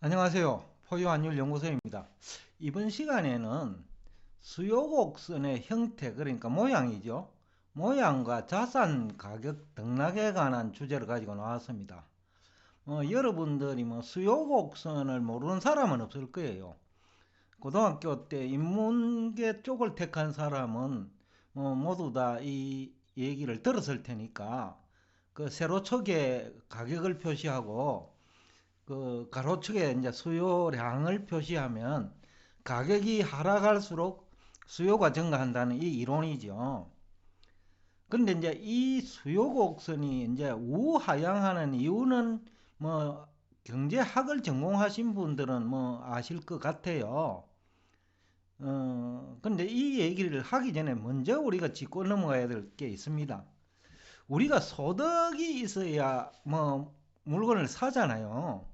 안녕하세요. 포유환율 연구소입니다. 이번 시간에는 수요곡선의 형태, 그러니까 모양이죠. 모양과 자산 가격 등락에 관한 주제를 가지고 나왔습니다. 어, 여러분들이 뭐 수요곡선을 모르는 사람은 없을 거예요. 고등학교 때 인문계 쪽을 택한 사람은 뭐 모두 다 이 얘기를 들었을 테니까 그 세로축에 가격을 표시하고 그 가로축에 이제 수요량을 표시하면 가격이 하락할수록 수요가 증가한다는 이 이론이죠. 근데 이제 이 수요 곡선이 이제 우하향하는 이유는 뭐 경제학을 전공하신 분들은 뭐 아실 것 같아요. 어, 근데 이 얘기를 하기 전에 먼저 우리가 짚고 넘어가야 될 게 있습니다. 우리가 소득이 있어야 뭐 물건을 사잖아요.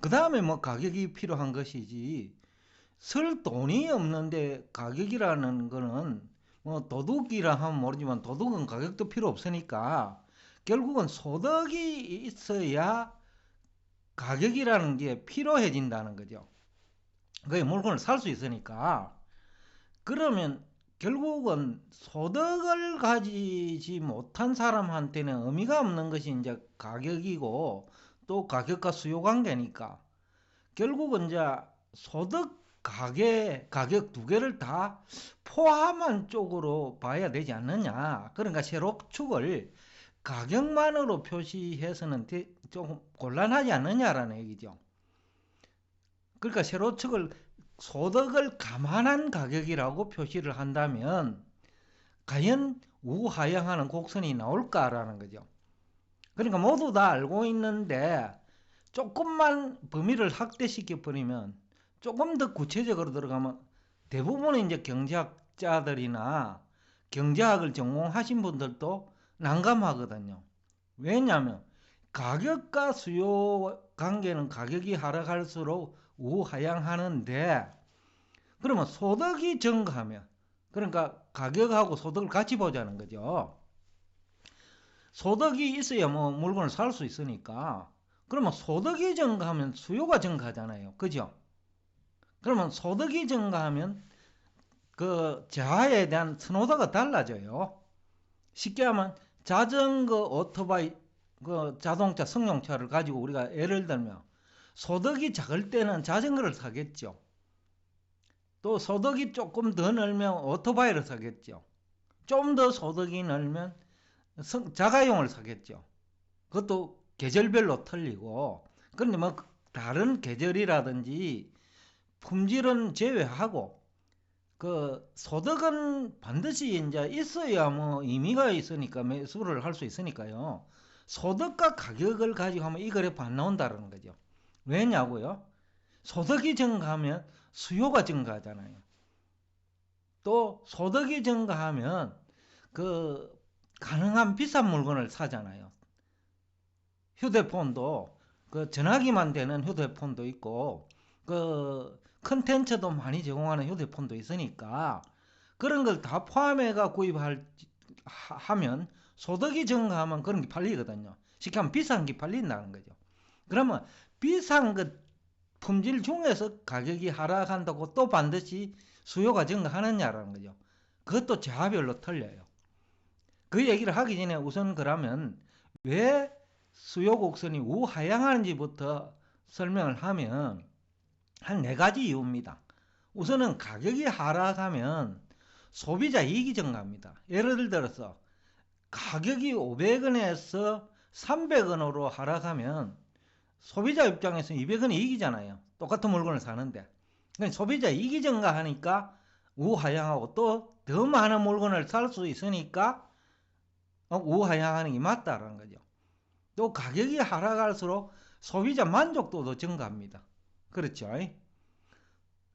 그 다음에 뭐 가격이 필요한 것이지 쓸 돈이 없는데 가격이라는 거는 뭐 도둑이라 하면 모르지만 도둑은 가격도 필요 없으니까 결국은 소득이 있어야 가격이라는 게 필요해진다는 거죠. 그게 물건을 살 수 있으니까 그러면 결국은 소득을 가지지 못한 사람한테는 의미가 없는 것이 이제 가격이고 또 가격과 수요 관계니까 결국은 이제 소득 가계 가격 두 개를 다 포함한 쪽으로 봐야 되지 않느냐 그러니까 세로축을 가격만으로 표시해서는 좀 곤란하지 않느냐라는 얘기죠 그러니까 세로축을 소득을 감안한 가격이라고 표시를 한다면 과연 우하향하는 곡선이 나올까라는 거죠. 그러니까 모두 다 알고 있는데 조금만 범위를 확대시켜 버리면 조금 더 구체적으로 들어가면 대부분의 이제 경제학자들이나 경제학을 전공하신 분들도 난감하거든요. 왜냐하면 가격과 수요 관계는 가격이 하락할수록 우하향하는데 그러면 소득이 증가하면 그러니까 가격하고 소득을 같이 보자는 거죠. 소득이 있어야 뭐 물건을 살 수 있으니까 그러면 소득이 증가하면 수요가 증가하잖아요. 그죠? 그러면 소득이 증가하면 그 자아에 대한 선호도가 달라져요. 쉽게 하면 자전거, 오토바이, 그 자동차, 승용차를 가지고 우리가 예를 들면 소득이 작을 때는 자전거를 사겠죠. 또 소득이 조금 더 늘면 오토바이를 사겠죠. 좀 더 소득이 늘면 자가용을 사겠죠. 그것도 계절별로 틀리고 그런데 뭐 다른 계절이라든지 품질은 제외하고 그 소득은 반드시 이제 있어야 뭐 의미가 있으니까 매수를 할 수 있으니까요. 소득과 가격을 가지고 하면 이 그래프 안 나온다는 거죠. 왜냐고요? 소득이 증가하면 수요가 증가하잖아요. 또 소득이 증가하면 그 가능한 비싼 물건을 사잖아요. 휴대폰도 그 전화기만 되는 휴대폰도 있고 그 컨텐츠도 많이 제공하는 휴대폰도 있으니까 그런 걸 다 포함해가 구입할 하면 소득이 증가하면 그런 게 팔리거든요. 쉽게 하면 비싼 게 팔린다는 거죠. 그러면 비싼 것 품질 중에서 가격이 하락한다고 또 반드시 수요가 증가하느냐라는 거죠. 그것도 자별로 틀려요. 그 얘기를 하기 전에 우선 그러면 왜 수요 곡선이 우하향하는지부터 설명을 하면 한 네 가지 이유입니다. 우선은 가격이 하락하면 소비자 이익이 증가합니다. 예를 들어서 가격이 500원에서 300원으로 하락하면 소비자 입장에서 200원이 이익이잖아요. 똑같은 물건을 사는데. 그러니까 소비자 이익이 증가하니까 우하향하고 또 더 많은 물건을 살 수 있으니까 어, 우하향하는 게 맞다라는 거죠. 또 가격이 하락할수록 소비자 만족도도 증가합니다. 그렇죠?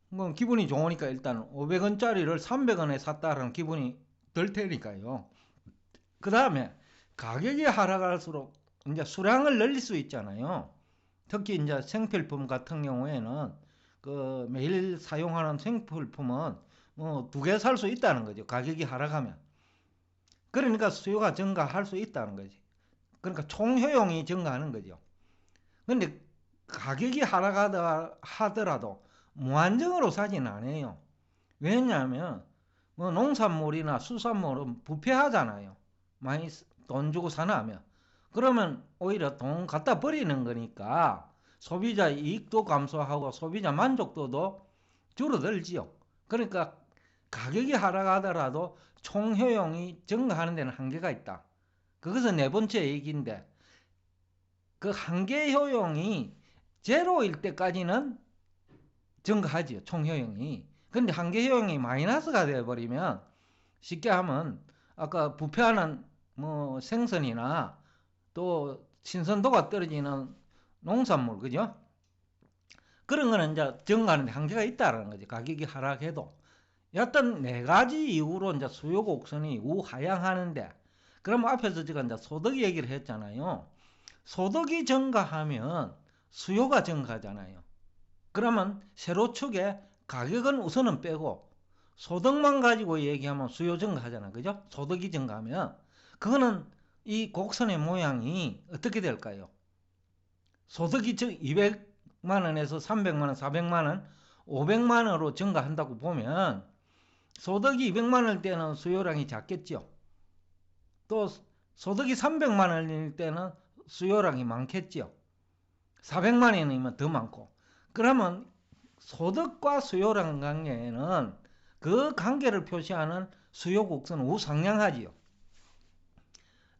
그럼 기분이 좋으니까 일단 500원짜리를 300원에 샀다는 기분이 들 테니까요. 그 다음에 가격이 하락할수록 이제 수량을 늘릴 수 있잖아요. 특히 이제 생필품 같은 경우에는 그 매일 사용하는 생필품은 뭐 두 개 살 수 있다는 거죠. 가격이 하락하면. 그러니까 수요가 증가할 수 있다는 거지. 그러니까 총효용이 증가하는 거죠. 근데 가격이 하락하다 하더라도 무한정으로 사진 않아요. 왜냐하면 뭐 농산물이나 수산물은 부패하잖아요. 많이 돈 주고 사나 하면. 그러면 오히려 돈 갖다 버리는 거니까 소비자 이익도 감소하고 소비자 만족도도 줄어들지요. 그러니까 가격이 하락하더라도 총효용이 증가하는 데는 한계가 있다. 그것은 네 번째 얘기인데 그 한계 효용이 제로일 때까지는 증가하지요. 총효용이. 근데 한계 효용이 마이너스가 되어버리면 쉽게 하면 아까 부패하는 뭐 생선이나 또 신선도가 떨어지는 농산물 그죠? 그런 거는 이제 증가하는 데 한계가 있다라는 거지. 가격이 하락해도. 여튼 네 가지 이유로 이제 수요 곡선이 우하향하는데 그럼 앞에서 제가 이제 소득 얘기를 했잖아요. 소득이 증가하면 수요가 증가하잖아요. 그러면 세로축에 가격은 우선은 빼고 소득만 가지고 얘기하면 수요 증가하잖아. 그죠? 소득이 증가하면 그거는 이 곡선의 모양이 어떻게 될까요? 소득이 200만 원에서 300만 원, 400만 원, 500만 원으로 증가한다고 보면 소득이 200만 원일 때는 수요량이 작겠죠. 또 소득이 300만 원일 때는 수요량이 많겠죠. 400만 원이면 더 많고. 그러면 소득과 수요량 관계에는 그 관계를 표시하는 수요 곡선은 우상향하지요.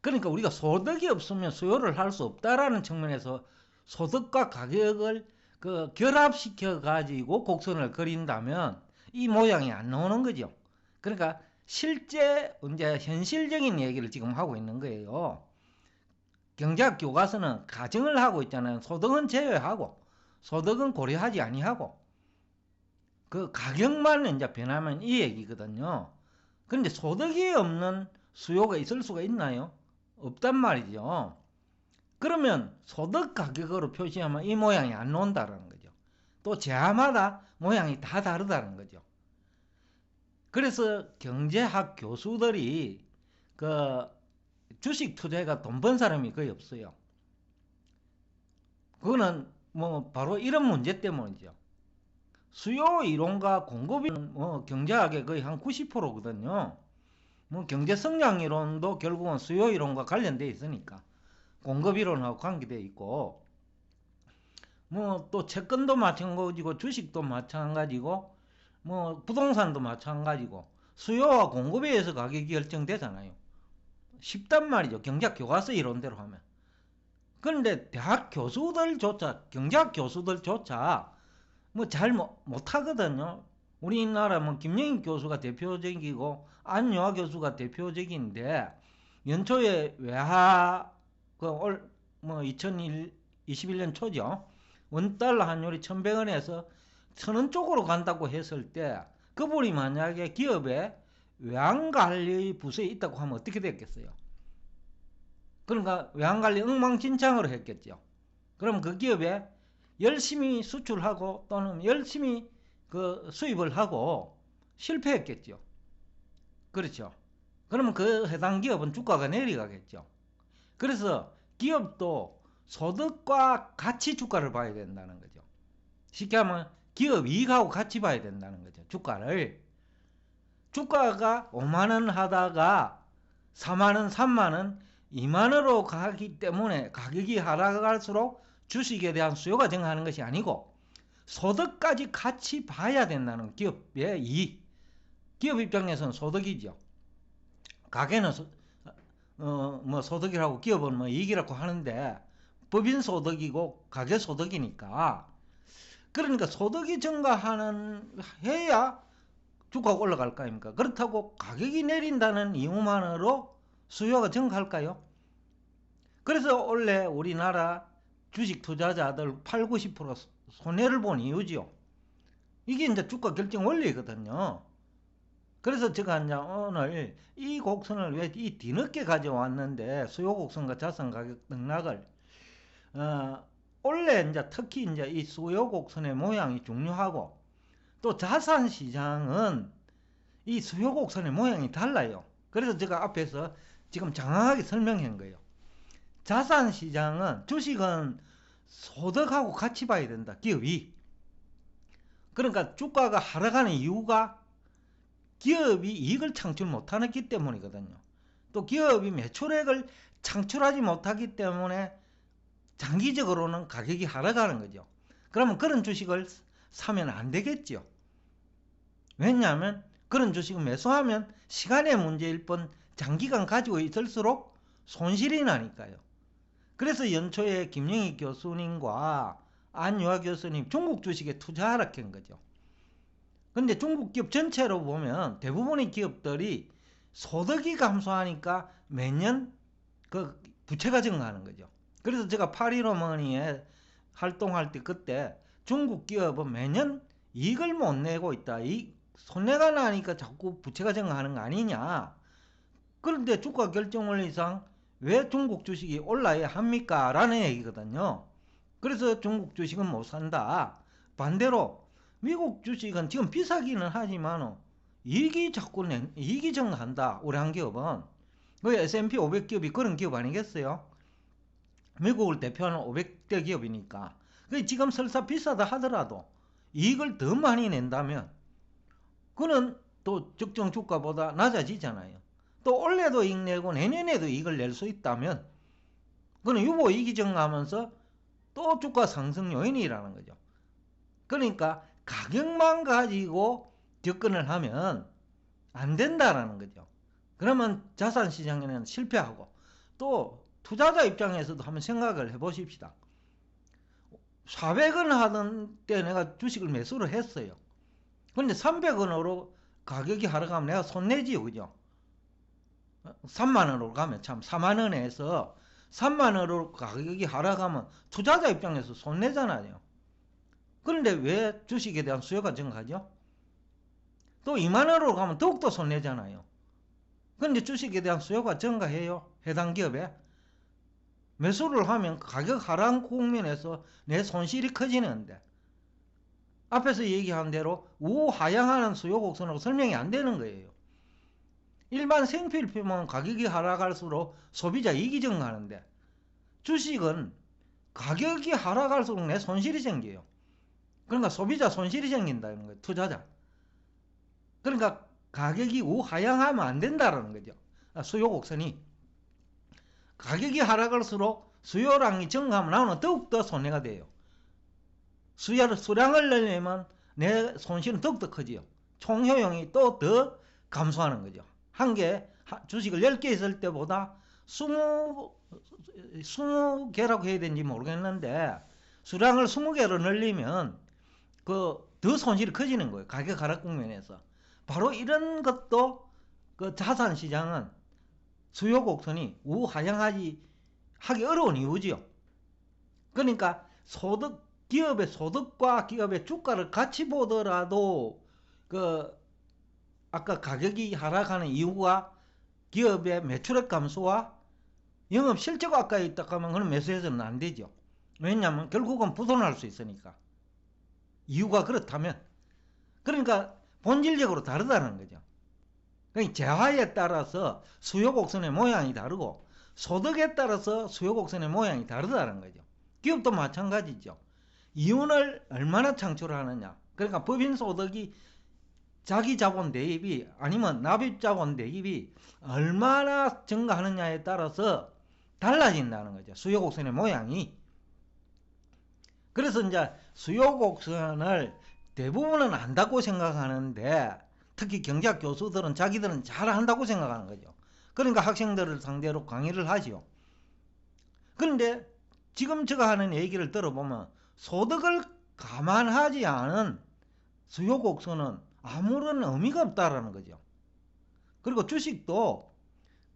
그러니까 우리가 소득이 없으면 수요를 할 수 없다라는 측면에서 소득과 가격을 그 결합시켜 가지고 곡선을 그린다면 이 모양이 안 나오는 거죠. 그러니까 실제 이제 현실적인 얘기를 지금 하고 있는 거예요. 경제학 교과서는 가정을 하고 있잖아요. 소득은 제외하고 소득은 고려하지 아니하고 그 가격만 이제 변하면 이 얘기거든요. 그런데 소득이 없는 수요가 있을 수가 있나요? 없단 말이죠. 그러면 소득 가격으로 표시하면 이 모양이 안 나온다는 거죠. 또 제하마다 모양이 다 다르다는 거죠. 그래서 경제학 교수들이 그 주식 투자가 돈 번 사람이 거의 없어요. 그거는 뭐 바로 이런 문제 때문이죠. 수요 이론과 공급 이론, 뭐 경제학의 거의 한 90%거든요. 뭐 경제 성장 이론도 결국은 수요 이론과 관련돼 있으니까 공급 이론하고 관계돼 있고 뭐 또 채권도 마찬가지고 주식도 마찬가지고 뭐 부동산도 마찬가지고 수요와 공급에 의해서 가격이 결정되잖아요. 쉽단 말이죠. 경제학 교과서 이론대로 하면. 그런데 대학 교수들조차 경제학 교수들조차 뭐잘 못하거든요. 우리나라 뭐 김영인 교수가 대표적이고 안요하 교수가 대표적인데 연초에 외화 그올뭐 2021년 초죠. 원달러 환율이 1100원에서 천원 쪽으로 간다고 했을 때 그분이 만약에 기업에 외환관리 부서에 있다고 하면 어떻게 됐겠어요? 그러니까 외환관리 엉망진창으로 했겠죠. 그럼 그 기업에 열심히 수출하고 또는 열심히 그 수입을 하고 실패했겠죠. 그렇죠. 그러면 그 해당 기업은 주가가 내려가겠죠. 그래서 기업도 소득과 같이 주가를 봐야 된다는 거죠. 쉽게 하면 기업 이익하고 같이 봐야 된다는 거죠. 주가를. 주가가 5만원 하다가 4만원, 3만원, 2만원으로 가기 때문에 가격이 하락할수록 주식에 대한 수요가 증가하는 것이 아니고 소득까지 같이 봐야 된다는 기업의 이익. 기업 입장에서는 소득이죠. 가게는 소, 어, 뭐 소득이라고 기업은 뭐 이익이라고 하는데 법인 소득이고 가계 소득이니까 그러니까 소득이 증가하는 해야 주가가 올라갈 거 아닙니까? 그렇다고 가격이 내린다는 이유만으로 수요가 증가할까요? 그래서 원래 우리나라 주식 투자자들 8, 90% 손해를 본 이유지요. 이게 이제 주가 결정 원리거든요. 그래서 제가 이제 오늘 이 곡선을 왜 이 뒤늦게 가져왔는데 수요 곡선과 자산 가격 등락을 어, 원래 이제 특히 이제 이 수요 곡선의 모양이 중요하고 또 자산 시장은 이 수요 곡선의 모양이 달라요. 그래서 제가 앞에서 지금 장황하게 설명한 거예요. 자산 시장은 주식은 소득하고 같이 봐야 된다. 기업이. 그러니까 주가가 하락하는 이유가 기업이 이익을 창출 못하기 때문이거든요. 또 기업이 매출액을 창출하지 못하기 때문에 장기적으로는 가격이 하락하는 거죠. 그러면 그런 주식을 사면 안 되겠죠. 왜냐하면 그런 주식을 매수하면 시간의 문제일 뿐 장기간 가지고 있을수록 손실이 나니까요. 그래서 연초에 김영희 교수님과 안유아 교수님 중국 주식에 투자하라 한 거죠. 근데 중국 기업 전체로 보면 대부분의 기업들이 소득이 감소하니까 매년 그 부채가 증가하는 거죠. 그래서 제가 8.15머니에 활동할 때 그때 중국 기업은 매년 이익을 못 내고 있다. 이 손해가 나니까 자꾸 부채가 증가하는 거 아니냐. 그런데 주가 결정원 이상 왜 중국 주식이 올라야 합니까? 라는 얘기거든요. 그래서 중국 주식은 못 산다. 반대로 미국 주식은 지금 비싸기는 하지만 이익이 자꾸 내, 이익이 증가한다. 우리 한 기업은. 그 S&P 500 기업이 그런 기업 아니겠어요? 미국을 대표하는 500대 기업이니까. 그 지금 설사 비싸다 하더라도 이익을 더 많이 낸다면 그는 또 적정 주가보다 낮아지잖아요. 또 올해도 이익 내고 내년에도 이익을 낼 수 있다면 그는 유보 이익이 증가하면서 또 주가 상승 요인이라는 거죠. 그러니까 가격만 가지고 접근을 하면 안 된다라는 거죠. 그러면 자산 시장에는 실패하고 또 투자자 입장에서도 한번 생각을 해 보십시다. 400원 하던 때 내가 주식을 매수를 했어요. 근데 300원으로 가격이 하락하면 내가 손내지요. 그죠? 3만원으로 가면 참 4만원에서 3만원으로 가격이 하락하면 투자자 입장에서 손내잖아요. 그런데 왜 주식에 대한 수요가 증가하죠? 또 2만원으로 가면 더욱더 손내잖아요. 그런데 주식에 대한 수요가 증가해요. 해당 기업에. 매수를 하면 가격 하락 국면에서 내 손실이 커지는데 앞에서 얘기한 대로 우하향하는 수요 곡선으로 설명이 안 되는 거예요. 일반 생필품은 가격이 하락할수록 소비자 이익이 증가하는데 주식은 가격이 하락할수록 내 손실이 생겨요. 그러니까 소비자 손실이 생긴다는 거예요. 투자자. 그러니까 가격이 우하향하면 안 된다는 거죠. 아, 수요 곡선이. 가격이 하락할수록 수요량이 증가하면 더욱더 손해가 돼요. 수요, 수량을 늘리면 내 손실은 더욱더 커지요. 총효용이 또 더 감소하는 거죠. 한 개, 주식을 10개 있을 때보다 20, 20개라고 해야 되는지 모르겠는데, 수량을 20개로 늘리면 그 더 손실이 커지는 거예요. 가격 하락 국면에서. 바로 이런 것도 그 자산 시장은 수요 곡선이 우하향하지 하기 어려운 이유지요. 그러니까 소득 기업의 소득과 기업의 주가를 같이 보더라도 그 아까 가격이 하락하는 이유가 기업의 매출액 감소와 영업 실적 아까 있다 하면 그건 매수해서는 안 되죠. 왜냐하면 결국은 부도날 수 있으니까. 이유가 그렇다면 그러니까 본질적으로 다르다는 거죠. 그러니까 재화에 따라서 수요 곡선의 모양이 다르고 소득에 따라서 수요 곡선의 모양이 다르다는 거죠. 기업도 마찬가지죠. 이윤을 얼마나 창출하느냐. 그러니까 법인 소득이 자기 자본 대입이 아니면 납입 자본 대입이 얼마나 증가하느냐에 따라서 달라진다는 거죠. 수요 곡선의 모양이. 그래서 이제 수요 곡선을 대부분은 안다고 생각하는데 특히 경제학 교수들은 자기들은 잘 한다고 생각하는 거죠. 그러니까 학생들을 상대로 강의를 하죠. 그런데 지금 제가 하는 얘기를 들어보면 소득을 감안하지 않은 수요 곡선은 아무런 의미가 없다라는 거죠. 그리고 주식도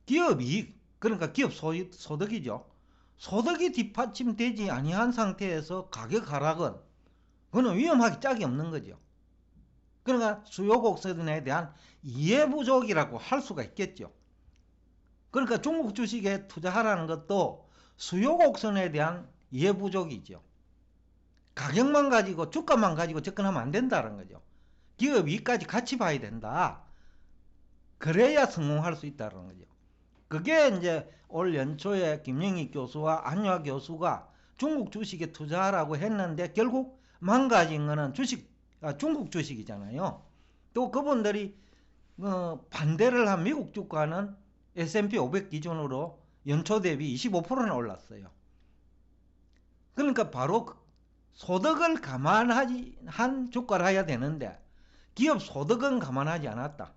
기업 이익, 그러니까 기업 소득, 소득이죠. 소득이 뒷받침되지 아니한 상태에서 가격 하락은 그거는 위험하기 짝이 없는 거죠. 그러니까 수요 곡선에 대한 이해 부족이라고 할 수가 있겠죠. 그러니까 중국 주식에 투자하라는 것도 수요 곡선에 대한 이해 부족이죠. 가격만 가지고 주가만 가지고 접근하면 안 된다는 거죠. 기업 이익까지 같이 봐야 된다. 그래야 성공할 수 있다는 거죠. 그게 이제 올 연초에 김영희 교수와 안유아 교수가 중국 주식에 투자하라고 했는데 결국 망가진 거는 주식 아, 중국 주식이잖아요. 또 그분들이 어, 반대를 한 미국 주가는 S&P 500 기준으로 연초 대비 25%나 올랐어요. 그러니까 바로 그 소득을 감안하지 한 주가를 해야 되는데 기업 소득은 감안하지 않았다.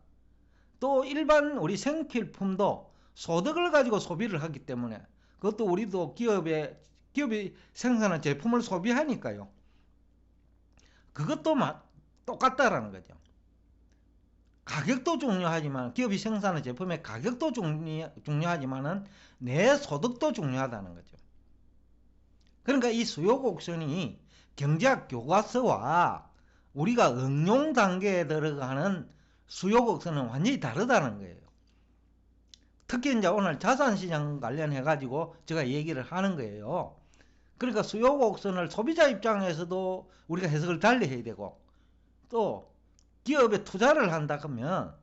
또 일반 우리 생필품도 소득을 가지고 소비를 하기 때문에 그것도 우리도 기업에 기업이 생산한 제품을 소비하니까요. 그것도 똑같다라는 거죠. 가격도 중요하지만 기업이 생산한 제품의 가격도 중요, 중요하지만은 내 소득도 중요하다는 거죠. 그러니까 이 수요 곡선이 경제학 교과서와 우리가 응용 단계에 들어가는 수요 곡선은 완전히 다르다는 거예요. 특히 이제 오늘 자산시장 관련해 가지고 제가 얘기를 하는 거예요. 그러니까 수요 곡선을 소비자 입장에서도 우리가 해석을 달리 해야 되고 또 기업에 투자를 한다 그러면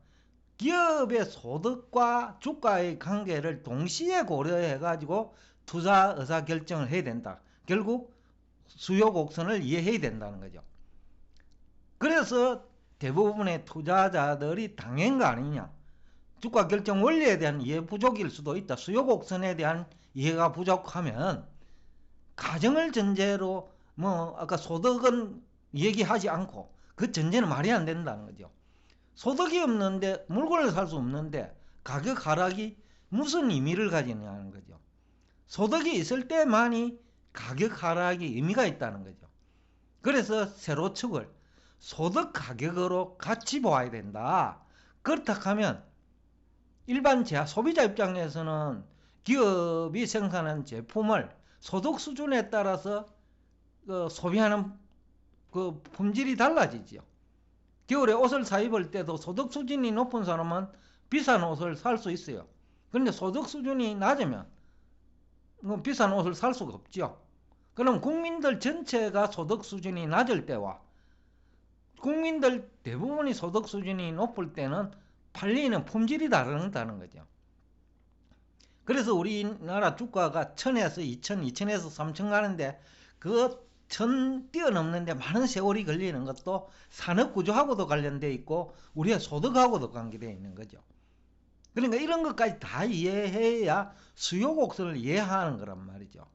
기업의 소득과 주가의 관계를 동시에 고려해 가지고 투자 의사 결정을 해야 된다. 결국 수요 곡선을 이해해야 된다는 거죠. 그래서 대부분의 투자자들이 당한 거 아니냐. 주가 결정 원리에 대한 이해 부족일 수도 있다. 수요 곡선에 대한 이해가 부족하면 가정을 전제로 뭐 아까 소득은 얘기하지 않고 그 전제는 말이 안 된다는 거죠. 소득이 없는데 물건을 살 수 없는데 가격 하락이 무슨 의미를 가지냐는 거죠. 소득이 있을 때만이 가격 하락이 의미가 있다는 거죠. 그래서 세로 축을 소득 가격으로 같이 보아야 된다. 그렇다 하면 일반 소비자 입장에서는 기업이 생산한 제품을 소득 수준에 따라서 그 소비하는 그 품질이 달라지죠. 겨울에 옷을 사 입을 때도 소득 수준이 높은 사람은 비싼 옷을 살 수 있어요. 그런데 소득 수준이 낮으면 뭐 비싼 옷을 살 수가 없죠. 그럼 국민들 전체가 소득 수준이 낮을 때와 국민들 대부분이 소득 수준이 높을 때는 팔리는 품질이 다르다는 거죠. 그래서 우리나라 주가가 천에서 이천, 이천에서 삼천 가는데 그 천 뛰어넘는데 많은 세월이 걸리는 것도 산업 구조하고도 관련돼 있고 우리의 소득하고도 관계되어 있는 거죠. 그러니까 이런 것까지 다 이해해야 수요 곡선을 이해하는 거란 말이죠.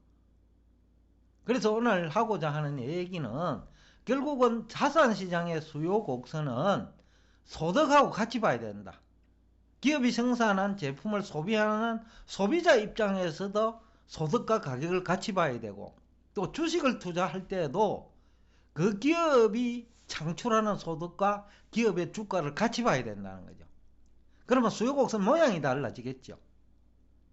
그래서 오늘 하고자 하는 얘기는 결국은 자산 시장의 수요 곡선은 소득하고 같이 봐야 된다. 기업이 생산한 제품을 소비하는 소비자 입장에서도 소득과 가격을 같이 봐야 되고 또 주식을 투자할 때에도 그 기업이 창출하는 소득과 기업의 주가를 같이 봐야 된다는 거죠. 그러면 수요곡선 모양이 달라지겠죠.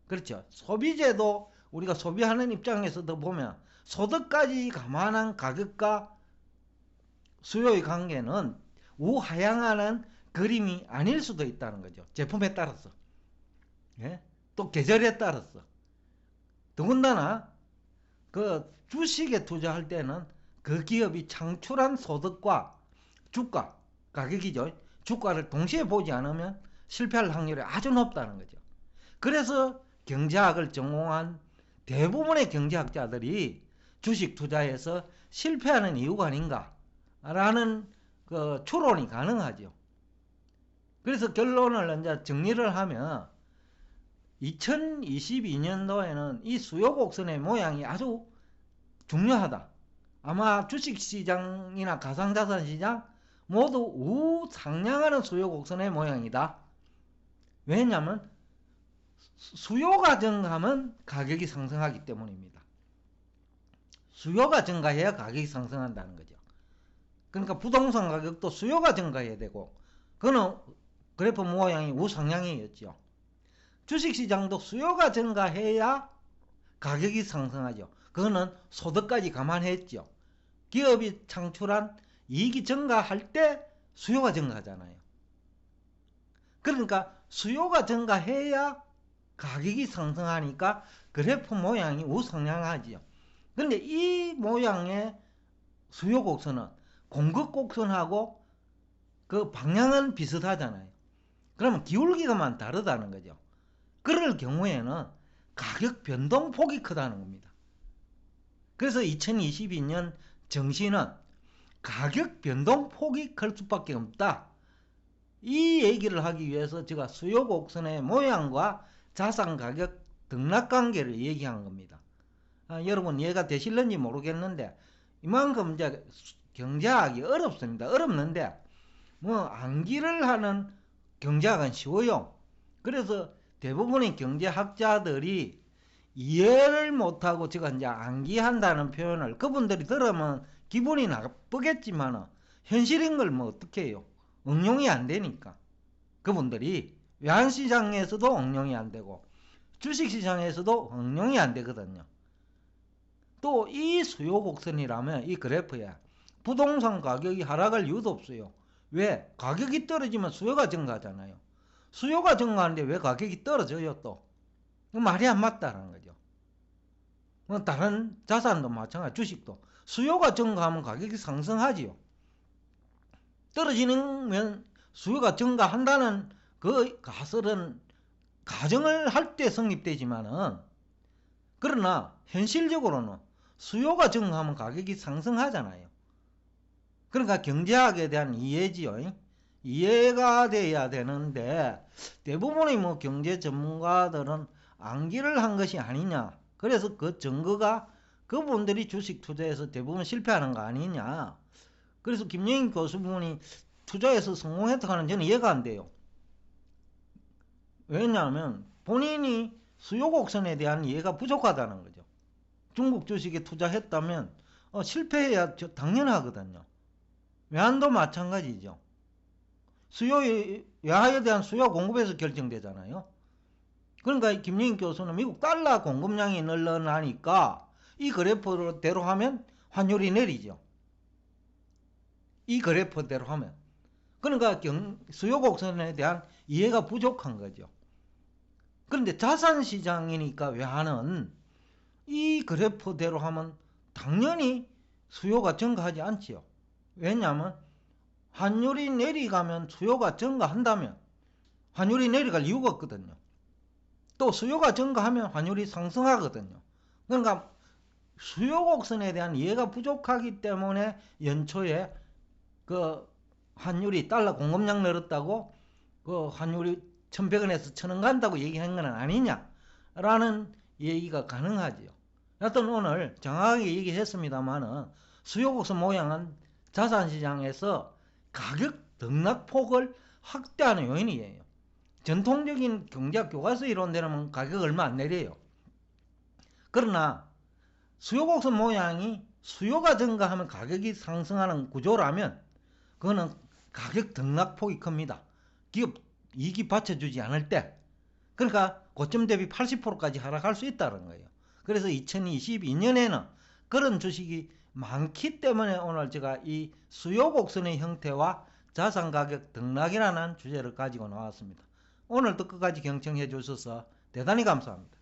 그렇죠. 소비재도 우리가 소비하는 입장에서도 보면 소득까지 감안한 가격과 수요의 관계는 우하향하는 그림이 아닐 수도 있다는 거죠. 제품에 따라서. 예? 또 계절에 따라서. 더군다나 그 주식에 투자할 때는 그 기업이 창출한 소득과 주가, 가격이죠. 주가를 동시에 보지 않으면 실패할 확률이 아주 높다는 거죠. 그래서 경제학을 전공한 대부분의 경제학자들이 주식 투자에서 실패하는 이유가 아닌가라는 그 추론이 가능하죠. 그래서 결론을 이제 정리를 하면 2022년도에는 이 수요 곡선의 모양이 아주 중요하다. 아마 주식시장이나 가상자산시장 모두 우상향하는 수요 곡선의 모양이다. 왜냐하면 수요가 증가하면 가격이 상승하기 때문입니다. 수요가 증가해야 가격이 상승한다는 거죠. 그러니까 부동산 가격도 수요가 증가해야 되고 그거는 그래프 모양이 우상향이었죠. 주식시장도 수요가 증가해야 가격이 상승하죠. 그거는 소득까지 감안했죠. 기업이 창출한 이익이 증가할 때 수요가 증가하잖아요. 그러니까 수요가 증가해야 가격이 상승하니까 그래프 모양이 우상향하지요. 그런데 이 모양의 수요 곡선은 공급 곡선하고 그 방향은 비슷하잖아요. 그러면 기울기가만 다르다는 거죠. 그럴 경우에는 가격 변동폭이 크다는 겁니다. 그래서 2022년 정시는 가격 변동 폭이 클 수밖에 없다. 이 얘기를 하기 위해서 제가 수요 곡선의 모양과 자산 가격 등락 관계를 얘기한 겁니다. 아, 여러분 이해가 되실는지 모르겠는데 이만큼 이제 경제학이 어렵습니다. 어렵는데 뭐 암기를 하는 경제학은 쉬워요. 그래서 대부분의 경제학자들이 이해를 못하고 제가 이제 암기한다는 표현을 그분들이 들으면 기분이 나쁘겠지만 현실인 걸 뭐 어떻게 해요? 응용이 안 되니까 그분들이 외환시장에서도 응용이 안 되고 주식시장에서도 응용이 안 되거든요. 또 이 수요 곡선이라면 이 그래프에 부동산 가격이 하락할 이유도 없어요. 왜? 가격이 떨어지면 수요가 증가하잖아요. 수요가 증가하는데 왜 가격이 떨어져요 또? 말이 안 맞다는 거죠. 뭐 다른 자산도 마찬가지 주식도 수요가 증가하면 가격이 상승하지요. 떨어지는 수요가 증가한다는 그 가설은 가정을 할 때 성립되지만은 그러나 현실적으로는 수요가 증가하면 가격이 상승하잖아요. 그러니까 경제학에 대한 이해지요. 이해가 돼야 되는데 대부분의 뭐 경제 전문가들은 암기를 한 것이 아니냐. 그래서 그 증거가 그분들이 주식 투자에서 대부분 실패하는 거 아니냐. 그래서 김영인 교수분이 투자에서 성공했다는 저는 이해가 안 돼요. 왜냐하면 본인이 수요 곡선에 대한 이해가 부족하다는 거죠. 중국 주식에 투자했다면 어, 실패해야 당연하거든요. 외환도 마찬가지죠. 수요 외화에 대한 수요 공급에서 결정되잖아요. 그러니까 김영인 교수는 미국 달러 공급량이 늘어나니까 이 그래프대로 하면 환율이 내리죠. 이 그래프대로 하면. 그러니까 경, 수요 곡선에 대한 이해가 부족한 거죠. 그런데 자산 시장이니까 외화는 이 그래프대로 하면 당연히 수요가 증가하지 않지요. 왜냐하면 환율이 내려가면 수요가 증가한다면 환율이 내려갈 이유가 없거든요. 또 수요가 증가하면 환율이 상승하거든요. 그러니까 수요 곡선에 대한 이해가 부족하기 때문에 연초에 그 환율이 달러 공급량 늘었다고 그 환율이 1100원에서 1000원 간다고 얘기한 건 아니냐라는 얘기가 가능하지요. 여튼 오늘 정확하게 얘기했습니다만은 수요 곡선 모양은 자산시장에서 가격 등락폭을 확대하는 요인이에요. 전통적인 경제학 교과서 이론대로는 가격 얼마 안 내려요. 그러나 수요 곡선 모양이 수요가 증가하면 가격이 상승하는 구조라면 그거는 가격 등락폭이 큽니다. 기업 이익이 받쳐주지 않을 때 그러니까 고점 대비 80%까지 하락할 수 있다는 거예요. 그래서 2022년에는 그런 주식이 많기 때문에 오늘 제가 이 수요 곡선의 형태와 자산 가격 등락이라는 주제를 가지고 나왔습니다. 오늘도 끝까지 경청해 주셔서 대단히 감사합니다.